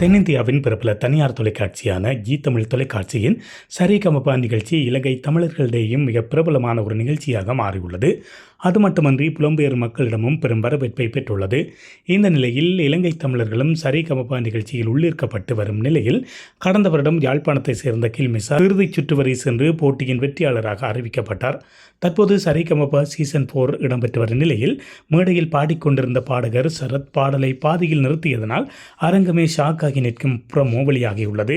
தென்னிந்தியாவின் பிரபல தனியார் தொலைக்காட்சியான ஜி தமிழ் தொலைக்காட்சியின் சரிகமபா நிகழ்ச்சி இலங்கை தமிழர்களிடையும் மிக பிரபலமான ஒரு நிகழ்ச்சியாக மாறியுள்ளது. அது மட்டுமன்றி புலம்பெயர் மக்களிடமும் பெரும் வரவேற்பை பெற்றுள்ளது. இந்த நிலையில் இலங்கை தமிழர்களும் சரிகமபா நிகழ்ச்சியில் உள்ளிருக்கப்பட்டு வரும் நிலையில் கடந்த வருடம் யாழ்ப்பாணத்தை சேர்ந்த கில்மிசா இறுதிச் சுற்று வரை சென்று போட்டியின் வெற்றியாளராக அறிவிக்கப்பட்டார். தற்போது சரிகமபா சீசன் போர் இடம்பெற்று வரும் நிலையில் மேடையில் பாடிக்கொண்டிருந்த பாடகர் சரத் பாடலை பாதியில் நிறுத்தியதனால் அரங்கமே ஷாக்காகி நிற்கும் ப்ரமோ வெளியாகியுள்ளது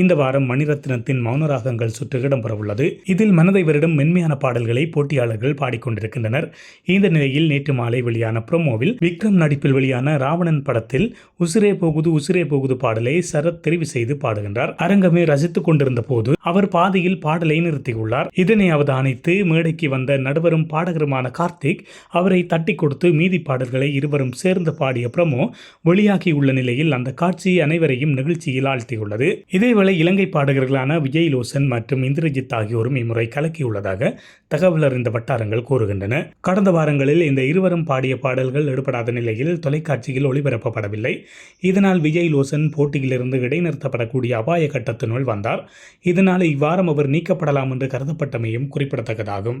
இந்த வாரம் மணிரத்னத்தின் மௌனராகங்கள் சுற்று இடம்பெறவுள்ளது. இதில் மனதை வருடம் மென்மையான பாடல்களை போட்டியாளர்கள் பாடிக்கொண்டிருக்கின்றனர். இந்த நிலையில் நேற்று மாலை வெளியான புரமோவில் விக்ரம் நடிப்பில் வெளியான ராவணன் படத்தில் உசிரே போகுது உசிரே போகுது பாடலை சரத் தெரிவு செய்து பாடுகின்றார். அரங்கமே ரசித்துக் கொண்டிருந்த போது அவர் பாதையில் பாடலை நிறுத்தியுள்ளார். இதனை அவதானித்து மேடைக்கு வந்த நடுவரும் பாடகருமான கார்த்திக் அவரை தட்டி கொடுத்து மீதி பாடல்களை இருவரும் சேர்ந்து பாடிய ப்ரமோ வெளியாகியுள்ள நிலையில் அந்த காட்சி அனைவரையும் நிகழ்ச்சியில் ஆழ்த்தியுள்ளது. இதேவேளை இலங்கை பாடகர்களான விஜய் லோசன் மற்றும் இந்திரஜித் ஆகியோரும் இம்முறை கலக்கியுள்ளதாக தகவல் அறிந்த வட்டாரங்கள் கூறுகின்றன. கடந்த வாரங்களில் இந்த இருவரும் பாடிய பாடல்கள் எடுபடாத நிலையில் தொலைக்காட்சியில் ஒளிபரப்பப்படவில்லை. இதனால் விஜய் லோசன் போட்டியிலிருந்து இடைநிறுத்தப்படக்கூடிய அபாய கட்டத்தினுள் வந்தார். இதனால் இவ்வாரம் அவர் நீக்கப்படலாம் என்று கருதப்பட்டமையும் குறிப்பிடத்தக்கதாகும்.